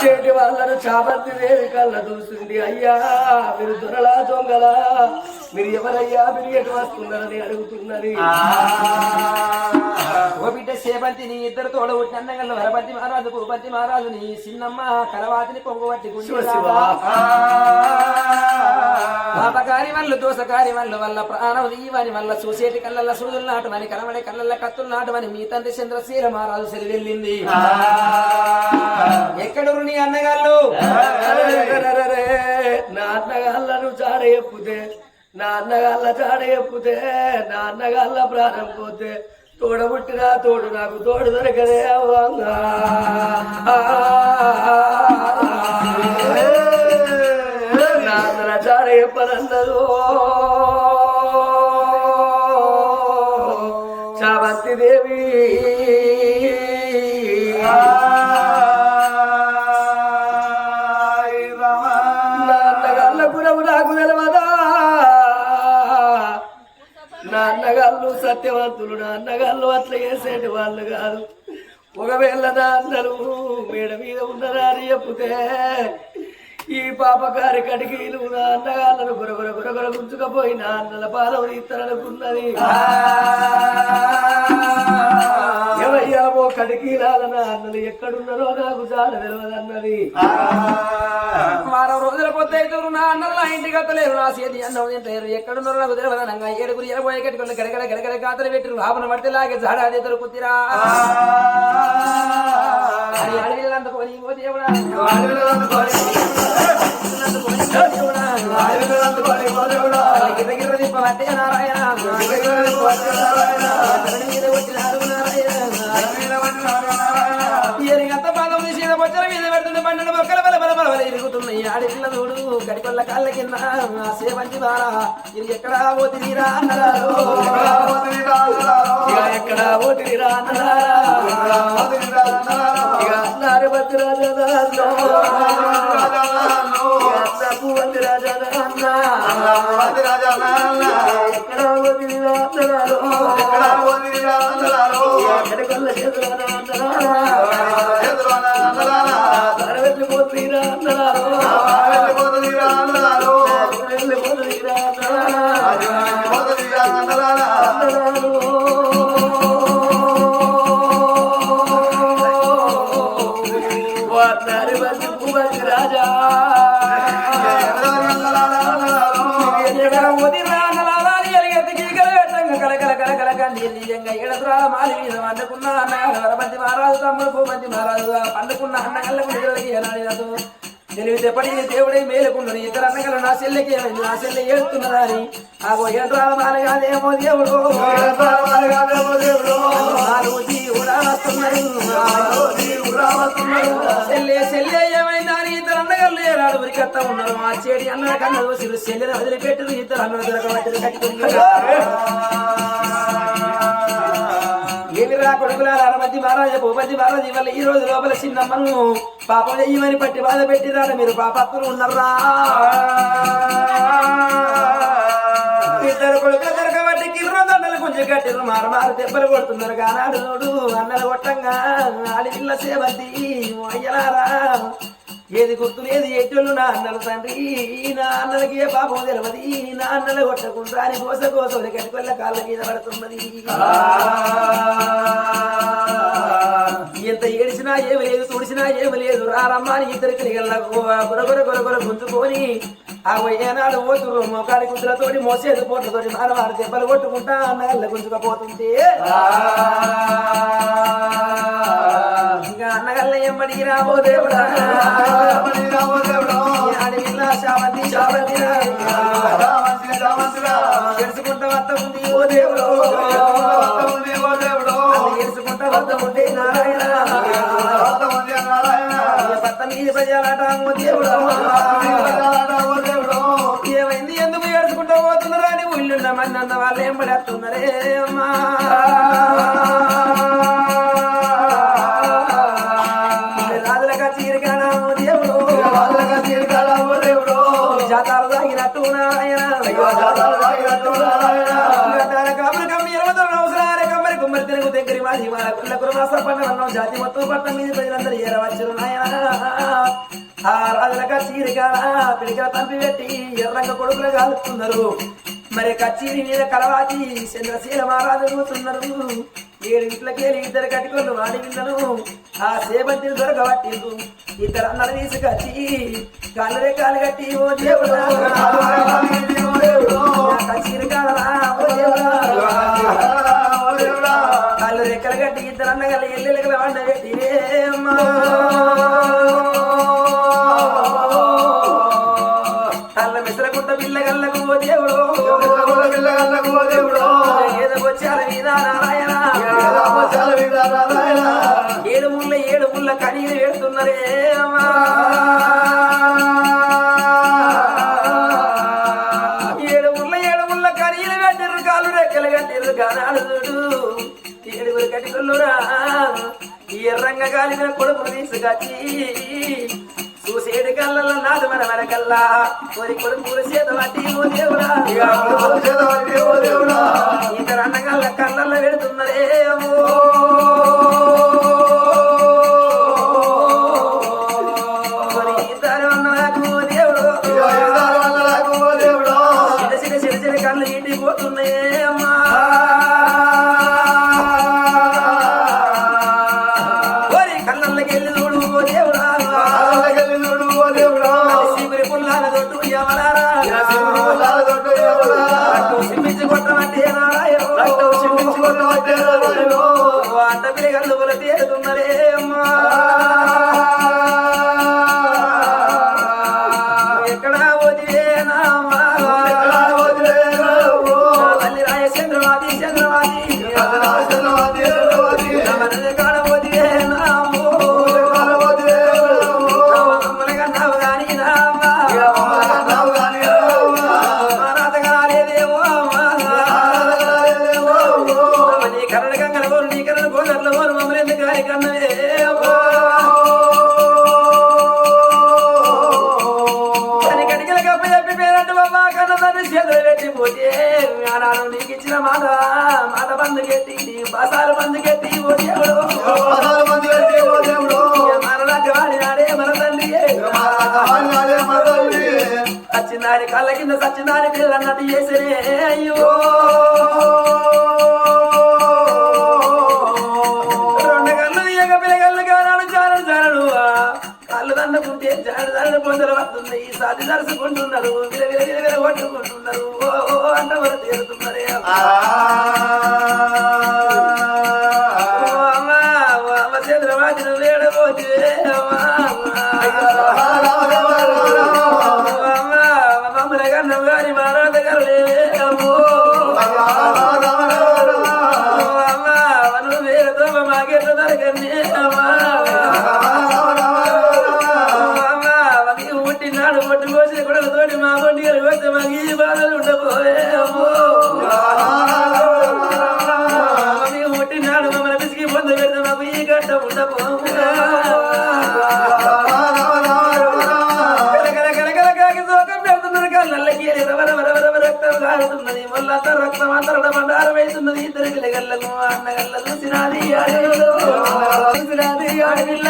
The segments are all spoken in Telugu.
చేటి వాళ్ళను చాపత్తి దేవి కళ్ళ చూసింది అయ్యా మీరు దొరలా దొంగలా? మీరు ఎవరయ్యా? మీరు ఎటు వస్తున్నారని అడుగుతున్నది. ఓ బిడ్డ సేపంతి నీ ఇద్దరు తోడ పుట్టిన అన్నగల్ల వరపతి మహారాజు భూపతి మహారాజు నీ చిన్నమ్మ కలవాతిని పొంగబట్టి. పాపకారి వల్ల దోసకారి వల్ల వల్ల ప్రాణం దీవని వల్ల చూసేటి కళ్ళల్ల సూదులు నాటమని కలవడి కళ్ళల్ల కత్తులు నాటమని మీ తండ్రి చంద్రశీల మహారాజు సెలి వెళ్ళింది ఎక్కడురు నీ అన్నగాళ్ళు? నా అన్నగాళ్ళను చాడ చెప్పుతే నా అన్నగాళ్ళ చాడ చెప్పుతే నా అన్నగాళ్ళ ప్రాణం పోతే తోడబుట్టినా తోడు నాకు తోడు దొరకదే అవ్వంగా. సత్యవంతులు నా అన్నగాళ్ళు అట్లా చేసేటి వాళ్ళు కాదు. ఒకవేళ నా అన్నలు మేడ మీద ఉన్నారా అని చెప్తే ఈ పాపకారి కడిగీలు నా అన్నగాళ్ళను గురగుర గురగుర గుంచుకపోయి నా అన్నల పాలం ఇతరులకున్నది ఓ కడికీలాల నా అన్నలు ఎక్కడున్నారో నాకు చాలా తెలియదన్నది వారం రోజుల పొద్దు అవుతారు నా అన్నలు నా ఇంటికి అత్తలేరు నా చేతి అన్నం తింటారు ఎక్కడున్నారు నాకు తెలియదనంగా ఏడుగురు ఎరబోయే కట్టుకుని గడగడ గడగడ కాతలు పెట్టిరు ఆపన పడితే లాగే జాడా ఓ దేవుడా. గిర్ర గిర్ర తిప్ప పట్టే నారాయణ. ఎంత మీద ఉంది నారాయణ బొచ్చల మీద పెడుతుంటే పండుగ మొక్కల బల బల బల చూడు గడికొల్ల కాళ్ళ కింద సేవంతి బాల ఇది ఎక్కడా పోతిరా ఎక్కడ పోతిరి రా అన్నలారా? ఇక అన్నారు భద్ర ఎక్కడ తెలివితేపడి దేవుడే మేలుకున్నది ఇతర అన్నగలు నా చెల్లెకి నా చెల్లె ఏడుతున్నదని ఆ ఏంట్రాల కాదేమో దేవుడు. నాలుగు జీవుడా వస్తున్నారు చెల్లె చెల్లె ఏమైందా? అని ఇతర అన్నగారు ఏనాడు ఉరికత్తా ఉన్నారు. మా చెడి అన్న కన్న దోషులు చెల్లెని వదిలిపెట్టి అన్న దొరకబట్టి కట్టుకుని ఏమిరా కొడుకులార అరమతి మహారాజ భూపతి మహారాజు వల్ల ఈ రోజు లోపల చిన్నమ్మను పాపం చెయ్యమని పట్టి బాధ పెట్టిరాడ మీరు పాపత్తులు ఉన్నారా ఇద్దరు కొడుకులు దొరకబట్టి కిర్ర దండలు కొంచెం కట్టిరు మారు మారు దెబ్బలు కొడుతున్నారు. కానాడు నోడు అన్నలు కొట్టంగా ఆడిపిల్ల సేవతి అయ్యలారా. ఏది గుర్తు లేదు ఎట్టోళ్ళు నా అన్నలు తండ్రి. నా అన్నలకి ఏ పాపం తెలియదు నా అన్నలు కొట్టకుండా అని కోస కోసలు కట్టుకొల్ల కాళ్ళ మీద పడుతున్నది. ఎంత ఏడిచినా ఏమి లేదు తుడిచినా ఏమి లేదు. రారమ్మా అని గురగుర గురగుర గుంజుకొని ఆ ఏనాడు పోతురు మోకాడి కుదులతోటి మోసేది పోట్లతోటి మారవారు దెబ్బలు కొట్టుకుంటా అన్నగల్ల గుంజుకపోతుంటే. ఇంకా అన్నగల్ల ఎంబడి రాబో దేవుడా అడవిలా శావంతి శావంతి తెలుసుకుంటా వద్ద ఉంది ఓ దేవుడు తెలుసుకుంటా వద్ద ఉంటే నారాయణ పత్త మీద ప్రజలాట ఓ ఏమైంది? ఎందుకు ఏడుచుకుంటా పోతున్నారా అని ఊళ్ళున్న వాళ్ళు ఏం పడేస్తున్నారే అమ్మా? జాతి మొత్తం పట్టణం మీద ప్రజలందరూ ఏరవచ్చు ఆ రాజుల కచ్చీరిగా పిడికల తంపి పెట్టి ఎర్రంగ కొడుకులు కాలుతున్నారు. మరి కచ్చీరి మీద కలవాతి చంద్రశీల మహారాజు కూతున్నారు ఏడు ఇట్లకేలి ఇద్దరు కట్టుకొని వాడి విన్నను ఆ సేబంతిని దొరకబట్టిండు ఇద్దరు అన్నలు తీసుకొచ్చి కాళ్ళరే కాలు కట్టి ఓ దేవుడా కచ్చీరి కాలరా ఓ దేవుడా కాళ్ళు రెక్కలు కట్టి ఇద్దరు అన్నగల ఎల్లెలగల వండ పెట్టి అమ్మా. కళ్ళ మిసరకుంట పిల్లగల్లకు ఓ దేవుడు. ఏదకొచ్చాల మీద నారాయణ. మచ్చాల మీద నారాయణ ఏడు ముళ్ళ ఏడు ముళ్ళ కనీలు పెడుతున్నారే అమ్మా. ఏడు ముళ్ళ ఏడు ముళ్ళ కనీలు కట్టిర్రు కాళ్ళు రెక్కలు కట్టిర్రు కానాడు ఈ ఎర్రంగా కాలిన కొడుకును తీసుకొచ్చి చూసేడు కళ్ళల్లో నాదు మన వరకల్లా మరి కొడుకులు చేత పట్టి ఓ దేవుడా. ఇద్దరు అన్నగల్ల కళ్ళల్లో పెడుతున్నరే కారుతున్నది మళ్ళంతా రక్తం అంతరడ బండారం అవుతున్నది ఇద్దరు పిల్లగల్లకు అన్నగల్ల చూసినది అడవిలో చూసినది అడవిల్ల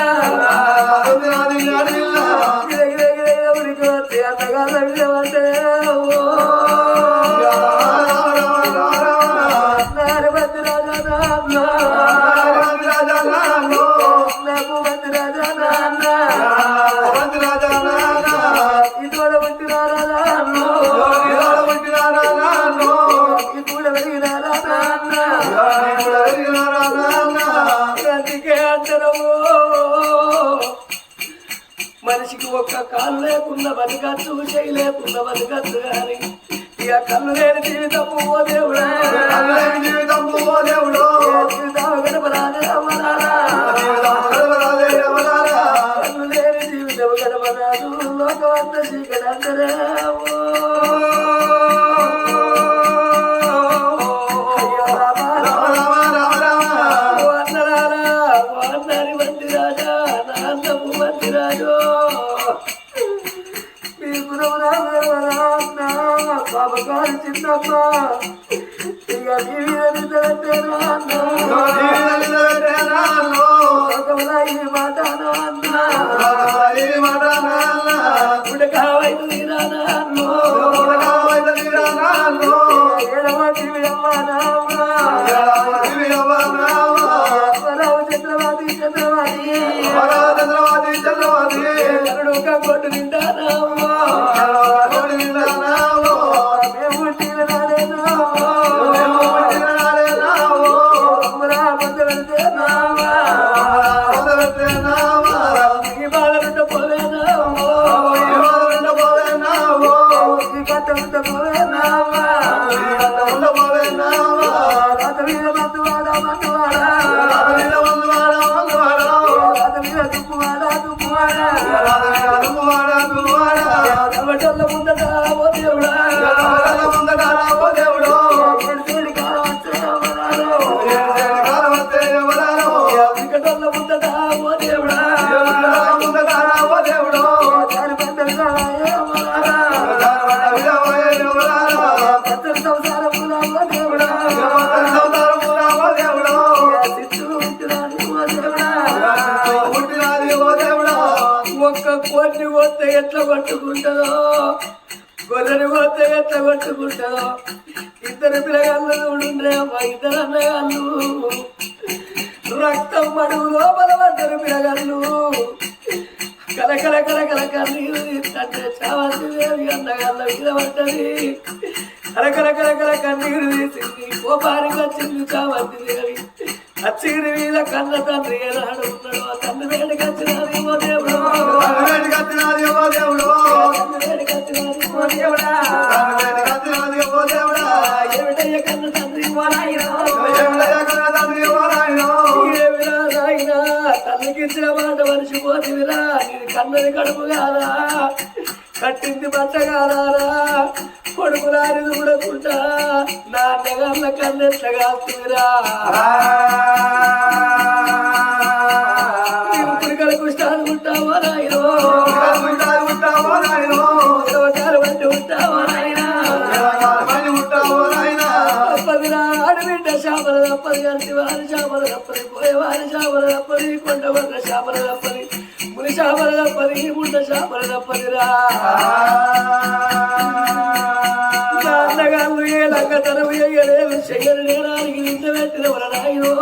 ఒక్క కాలు లేకుండా బతికచ్చు చేయి లేకుండా బతికచ్చు కానీ ఇక కళ్ళు లేని జీవితము ఓ దేవుడా. జీవితము ఓ దేవుడు. జీవితం గడపరాజు కళ్ళు లేని రాజా నాందము రాజా బాబకాలి చిన్నమ్మ. ఇక జీవితంటే నాన్న. మాట నాన్న. ఇప్పుడు కావైదు నాన్న. ఏడవ జీవి అమ్మ నాన్న. বাবা তোমার పోతే ఎట్లా కొట్టుకుంటుందో ఇద్దరు పిల్లగాళ్ళు ఉండే అమ్మ ఇద్దరు అన్నగాళ్ళు. రక్తం మడుగు లోపల పడ్డరు పిల్లగాళ్ళు. కలకల కలకల కన్నీరు తీస్తుంటే చావంతి అన్నగాళ్ళ మీద పడ్డది. కలకల కలకల కన్నీరు తీసింది. కోపానికి వచ్చింది చావంతి దేవి. అచ్చిగిరి మీద కన్న తండ్రి ఎలా అడుగుతాడు ఆ తండ్రి వేడికి వచ్చినది ఓ దేవుడు. దేవుడు. ఇచ్చిన మాట మనిషిపోతివిరా నేను కన్నది కడుపు కాదా కట్టింది బట్ట కాదారా కొడుకు రానిది ఉడకుంటా నా అన్నగాళ్ళ కన్నెట్ల కాస్తురా ఇప్పుడు కడుపు అనుకుంటావా నాయనో? దేవతాలు శాపల తప్పది కలిసి వారి శాపల తప్పది పోయే వారి శాపల తప్పది కొండ వల్ల శాపల తప్పది ముని శాపల తప్పది ముండ శాపల తప్పదిరా అన్నగాళ్ళు ఏ లంగతనం వేయలేదు చెయ్యని నేరానికి నింద పెట్టిన వలనాయో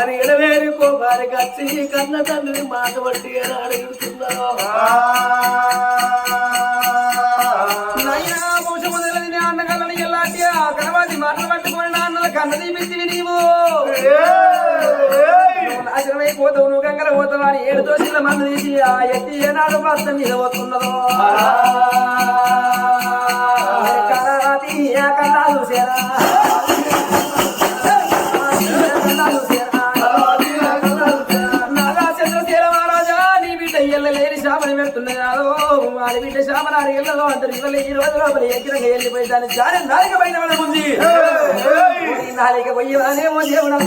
అని ఇడవేరి కోపానికి వచ్చి కన్న తండ్రిని మాట బట్టి అని అడుగుతున్నావు నాశనమైపోతావు నువ్వు గంగల పోతావు అని ఏడు దోషుల మంది తీసి ఆ ఎత్తి ఏనాడు భర్త మీద పోతున్నదో. కరాతి ఆ కన్నాలు సేరా. నాగా చంద్రశీల మహారాజా నీ బిడ్డ ఎల్ల లేని శాపని పెడుతున్నది నాదో వాడి బిడ్డ శాపన ఆరు ఎల్లలో అంటారు ఇవ్వలే ఈ రోజు లోపల ఎక్కినగా వెళ్ళిపోయి దాన్ని జారి నాలిక పైన వాళ్ళ ఉంది నాలిక పోయి వానేమో దేవుడు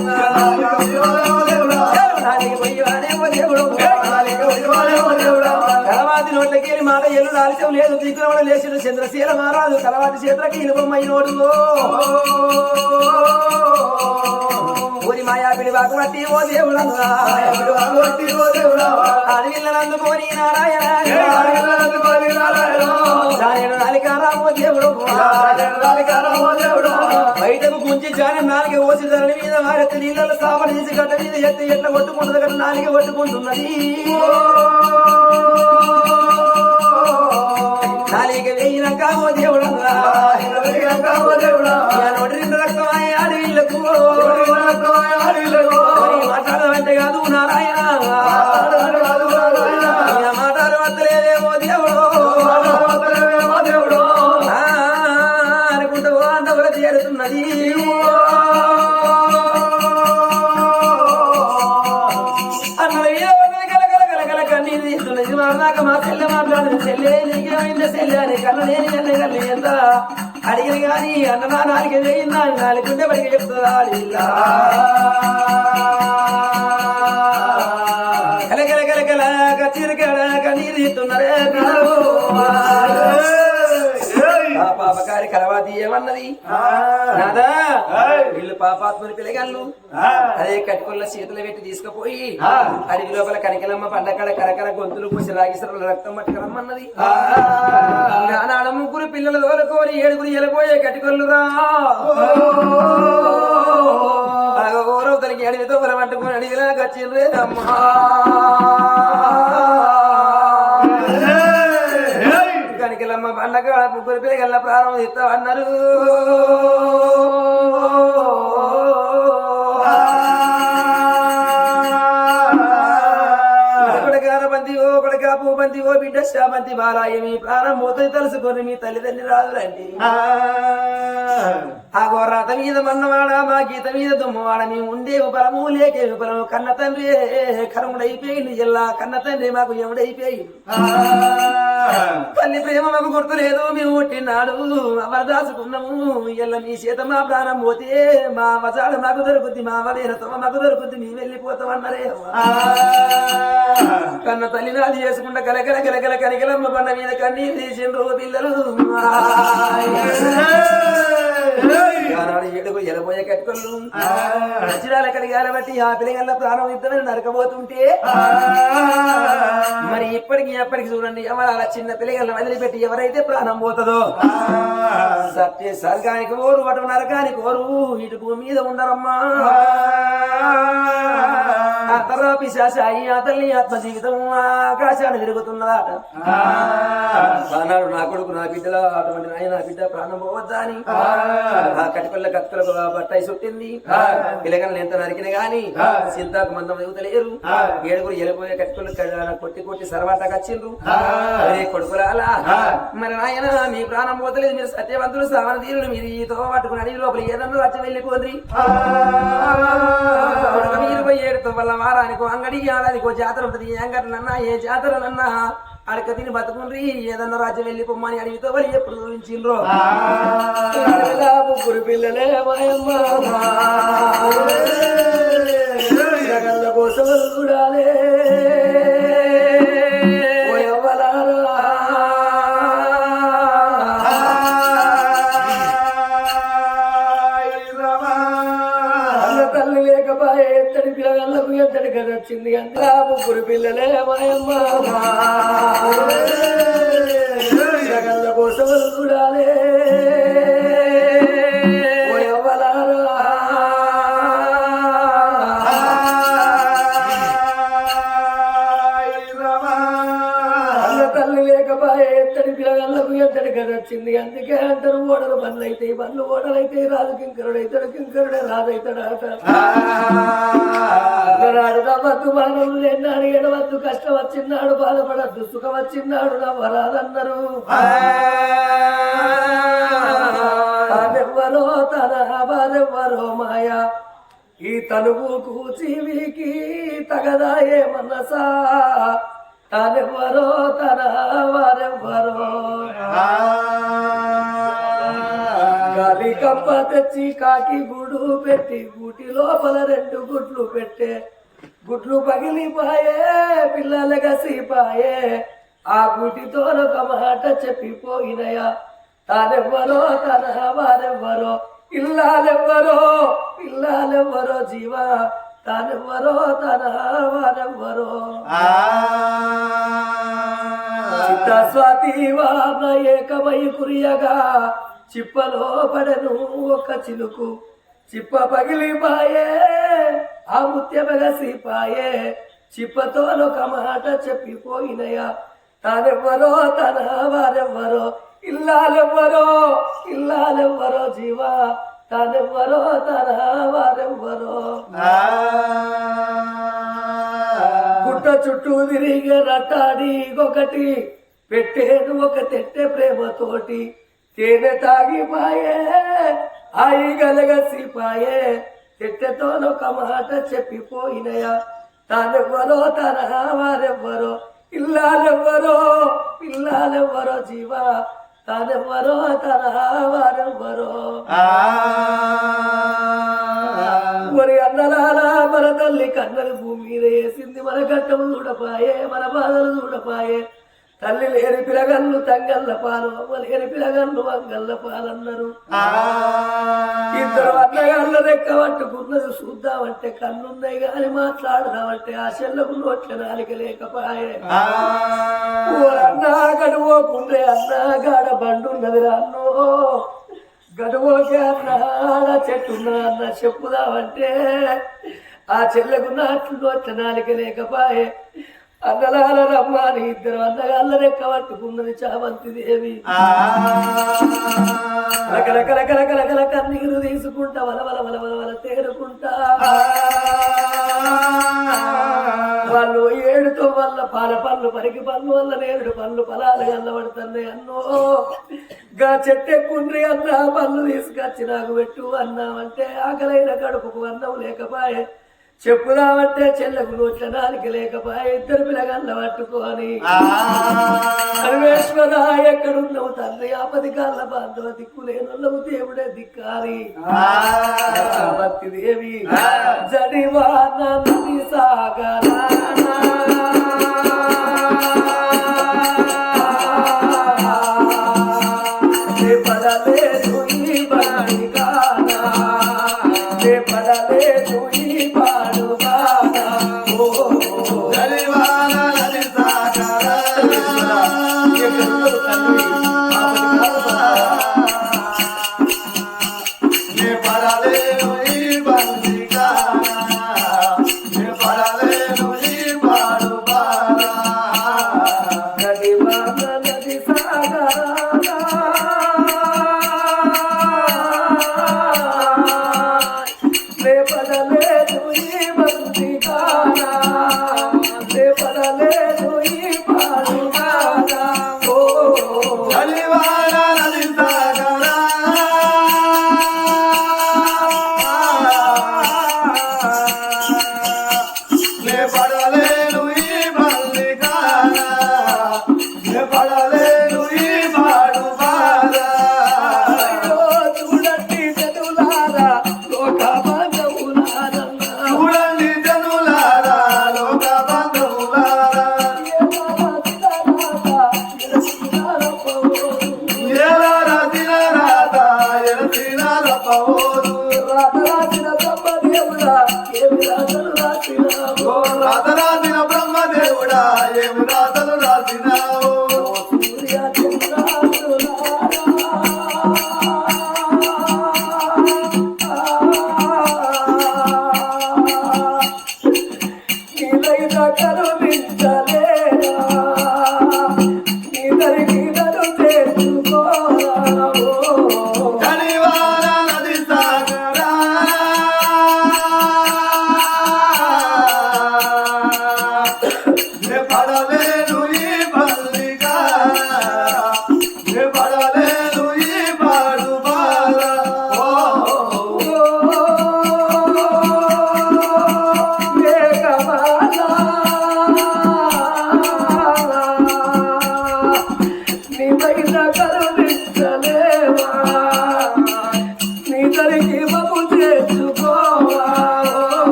నాలిక పోయి వానేమో దేవుడు కలవాతి నోట్లకి వెళ్ళి మాట ఎల్లు ఆలస్యం లేదు దిక్కున లేచిన చంద్రశీల మహారాజు కలవాతి చేతులకి ఇనుపమ్మైనోడు ఊరి మాయా పిడివాకు బట్టి ఓ దేవుడు అడవిల్లందుకోని నారాయణ. జానేడు నాలికారా ఓ దేవుడు. బయటకు గుంచి జాన నాలుగు ఓసి మీద వారెత్తి నీళ్ళలో సాపన చేసి గడ్డ మీద ఎత్తి ఎట్ల కొట్టుకుంటుంది కదా నాలుగు కొట్టుకుంటున్నది. నాలుగు వేయినాక ఓ దేవుడు నోటి నిండు రక్తమాయ అడవిళ్ళకు మాట్లాడమంటే కాదు నారాయణ అన్న నాలుగు నాలుగు వేయిందా బడికి పాపకారి కలవాతి ఏమన్నది? నాదా? వీళ్ళు పాపాత్మని పిల్లగాళ్ళు అదే కట్టుకున్న చేతులు పెట్టి తీసుకుపోయి అడవి లోపల కనికలమ్మ పండకడ కరకర గొంతులు పూసి రాగిసరుల రక్తం పట్టుకురమ్మన్నది నాడ ముగ్గురు పిల్లలు తోలుకోని ఏడుగురు ఎలబోయే కట్టుకొల్లురా. గౌరవతనికి అడవితో పొలం పట్టుకుని అడిగిలాగా పండగ ముగ్గురు పిల్లగల్ల ప్రారంభం ఇస్తామన్నారు బంతి ఓ బిడ్డ శామంతి బాలాయ మీ ప్రాణం పోతే తెలుసుకొని మీ తల్లిదండ్రి రాదులండి ఆ గోర్రాత మీద మన్నవాడ మా గీత మీద దుమ్మవాడ మేము ఉండే బలము లేకే బలము కన్న తండ్రి కరముడైపోయింది జిల్లా కన్న తండ్రి మాకు ఎముడైపోయింది తల్లి ప్రేమ మాకు గుర్తులేదు మేము పుట్టినాడు అమరదాసుకున్నాము ఇళ్ళ మీ చేత మా ప్రాణం పోతే మా వసాడు మాకు దొరుకుద్ది మా వలేనతమ మాకు దొరుకుద్ది మేము వెళ్ళిపోతామన్నారే కన్న తల్లి నాది చేసుకుంటే గలగల గలగల కనికలమ్మ బండ మీద కన్నీరు తీసిండ్రు పిల్లలు ఎలబోయే కట్టుకోళ్ళు నచ్చిరాల కడిగాల బట్టి ఆ పిల్లగల్ల ప్రాణం ఇద్దరు నరకబోతుంటే. మరి ఇప్పటికి ఎప్పటికి చూడండి ఎవరు అలా చిన్న పిల్లగల్ల వదిలిపెట్టి ఎవరైతే ప్రాణం పోతుందో. సత్య స్వర్గానికి ఓరు అటు నరకానికి ఓరు ఇటు భూమి మీద ఉండరమ్మా. ఆ. తల్లి ఆత్మ జీవితం ఆకాశాన్ని తిరుగుతున్నదాట ఆనాడు నా కొడుకు నా బిడ్డల అటువంటి నాయన బిడ్డ ప్రాణం పోవద్దా అని. ఆ. కటిపల్ల కత్తులకు బట్టాయి చుట్టింది పిల్లగలను ఎంత నరికిన గాని సింతాకు మందం ఎగుతలేరు. ఏడుగురు ఎలిపోయే కట్టుకులు కొట్టి కొట్టి సర్వాటకు వచ్చిండ్రు అరే కొడుకులాలా. మరి నాయన మీ ప్రాణం పోతలేదు. మీరు సత్యవంతులు సావన తీరులు మీరు ఈతో పట్టుకుని అడిగి లోపల ఏదన్నా వచ్చి వెళ్ళిపోద్రి మీరు పోయి ఏడుతో వల్ల వారానికో అంగడి ఆడాదికో జాతర ఉంటది. ఏ ఏ జాతరనన్నా అడక తిని బతుకుండ్రి ఏదన్నా రాజ్యం వెళ్ళిపోమ్మని అడిగితో మరి ఎప్పుడు చూపించిండ్రో ముగ్గురు పిల్లలే మాయమ్మ కోసం చూడాలే. వచ్చింది అంతా ముగ్గురు పిల్లలే మాయమ్మ జగల్ల కోసం చూడాలే. తల్లి ఎత్తడి వచ్చింది. అందుకే అందరు ఓడలు బండ్లు అయితే బండ్లు ఓడలైతే రాజు కింకరుడు అయితే కింకరుడే రాజు అవుతాడు నవ్వద్దు బాధలు ఎన్నాడు ఎడవద్దు కష్టం వచ్చిన్నాడు బాధపడద్దు సుఖం వచ్చిన్నాడు నవ్వరాదన్నారు తానెవ్వరో తన వారెవ్వరో మాయ. ఈ తనువు కూచివికి తగదాయే మనసా. తానెవ్వరో తన వారెవ్వరో గాలి కప్ప తెచ్చి కాకి గుడు పెట్టి గుటి లోపల రెండు గుడ్లు పెట్టే గుడ్లు పగిలిపాయే పిల్లల గసిపాయే ఆ గుటితో ఒక మాట చెప్పిపోయినయా? తానెవ్వరో తన వారెవ్వరో ఇల్లాలెవ్వరో ఇల్లాలెవ్వరో జీవా? తానెవ్వరో తన వారెవ్వరో? స్వాతి వాన ఏకమై కురియగా చిప్పలో పడను ఒక చిలుకు. చిప్ప పగిలిపాయే ఆ ముత్యమగసిపాయే చిప్పతో ఒక మాట చెప్పిపోయినయా. తానెవ్వరో తన వారెవ్వరో ఇల్లాలెవ్వరో ఇల్లాలెవ్వరో జీవా. తానెవ్వరో తన వారెవ్వరో. గుట్ట చుట్టూ తిరిగి రట్టాడి ఒకటి పెట్టేను ఒక తెట్టె ప్రేమతోటి. తేనె తాగిపాయే ఆయి గలగసిపాయే తెట్టెతో ఒక మాట చెప్పిపోయినయా? తానెవ్వరో తన వారెవ్వరో? ఇల్లాలెవ్వరో పిల్లాలెవ్వరో జీవా? తానెవ్వరో తన వారెవ్వరో? మరి అన్నలాలా మన తల్లి కన్నలు భూమి మీద వేసింది మన గట్టము చూడపాయే మన బాధలు చూడపాయే తల్లి లేని పిలగల్లు తంగల్ల పాలు అవ్వ లేని పిలగల్లు వంగల్ల పాలన్నారు. ఇద్దరు అన్నగాళ్ళ రెక్క పట్టుకున్నది చూద్దామంటే కన్నున్నాయి గాని మాట్లాడదామంటే ఆ చెల్లకు నోట్ల నాలిక లేకపాయే. అన్నా గడువోకుండే అన్నా గాడ బండున్నది అన్నో. గడువోకే అన్నా ఆడ చెట్టున్నా అన్న చెప్పుదామంటే ఆ చెల్లకు నాట్లు నోట్ల నాలిక లేకపాయే. అన్నలాల రమ్మని ఇద్దరు అన్నగాళ్ళ రెక్క పట్టుకున్నది చామంతి దేవి రకరకరకరకరకర కన్నీరు తీసుకుంటా వల వల వల వల వల తేరుకుంటా. వాళ్ళు ఏడుతో వల్ల పాల పళ్ళు పరికి పళ్ళు వల్ల నేరుడు పళ్ళు పొలాలు గల్లబడుతున్నాయి అన్నో. గా చెట్టెక్కుండ్రి అన్న పళ్ళు తీసుకొచ్చి నాకు పెట్టు అన్నామంటే ఆకలైన కడుపుకు అన్నం లేకపాయే చెప్పుదామంటే చెల్లకు నోట్ల నాలుక లేకపాయే ఇద్దరు పిల్లగల్ల పట్టుకొని. సర్వేశ్వర ఎక్కడున్నావు తండ్రి? ఆపది కాళ్ళ బాంధవ దిక్కులేనుల్లవు దేవుడే దిక్కాలి దేవి. జడివాన నది పడలేదు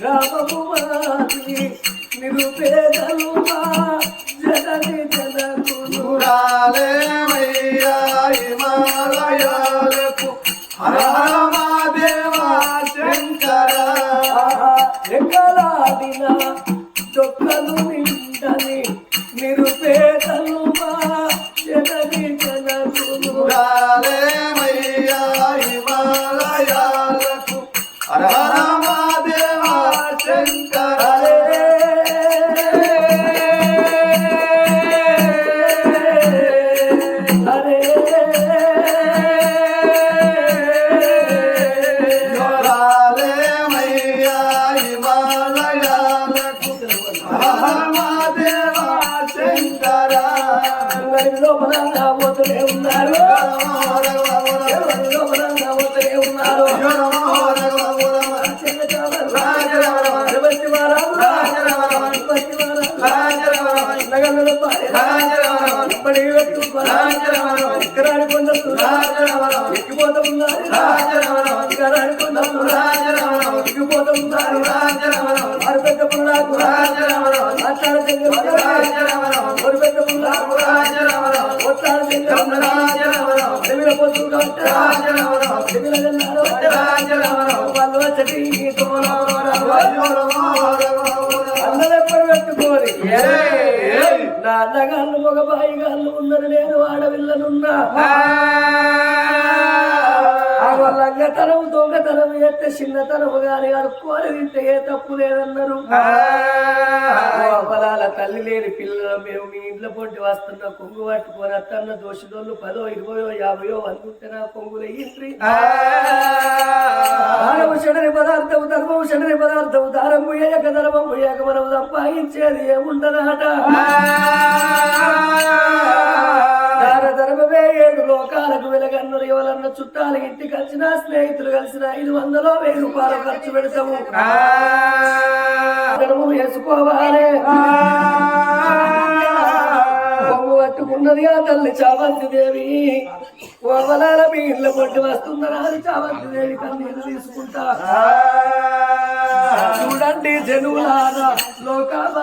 గ్రామము నిరుపేదల లోపల పోతూనే ఉన్నారు? లోపల పోతూనే ఉన్నారు? అందరూ ఎప్పుడు పెట్టుకోని నా అన్నగాళ్ళు మగ బాయి గాళ్ళు ఉన్నారు నేను ఆడవిల్లనున్నా లంగతనం దొంగతనం ఎత్తే చిన్నతనం గాని అడుక్కోని తింటే ఏ తప్పు లేదన్నారు. పొలాల తల్లి లేని పిల్లలు మేము మీ ఇంట్లో పొంటి వస్తున్న కొంగు పట్టుకొని అత్తన్న దోషిదోళ్ళు పదో ఇరవయో యాభయో వందుంటే నా కొంగులు ఇంట్రీ దానము చెడని పదార్థము ధర్మము చెడని పదార్థము దానము ఏక ధర్మము ఏక మనం సంపాదించేది ఏముండనాట దాన ధర్మమే ఏడు లోకాలకు వెలగన్నులు ఎవరన్న చుట్టాలు ఇంటికి వచ్చిన స్నేహితులు కలిసిన ఐదు వందలో వెయ్యి రూపాయలు ఖర్చు పెడతాము. వేసుకోవాలి. కొమ్ము పట్టుకున్నది ఆ తల్లి చావంతి దేవి ఓవలాల మీ ఇళ్ళ పొట్టి వస్తుందరా అని చావంతి దేవి కన్నీళ్ళు తీసుకుంటా చూడండి జనులారా లోకాల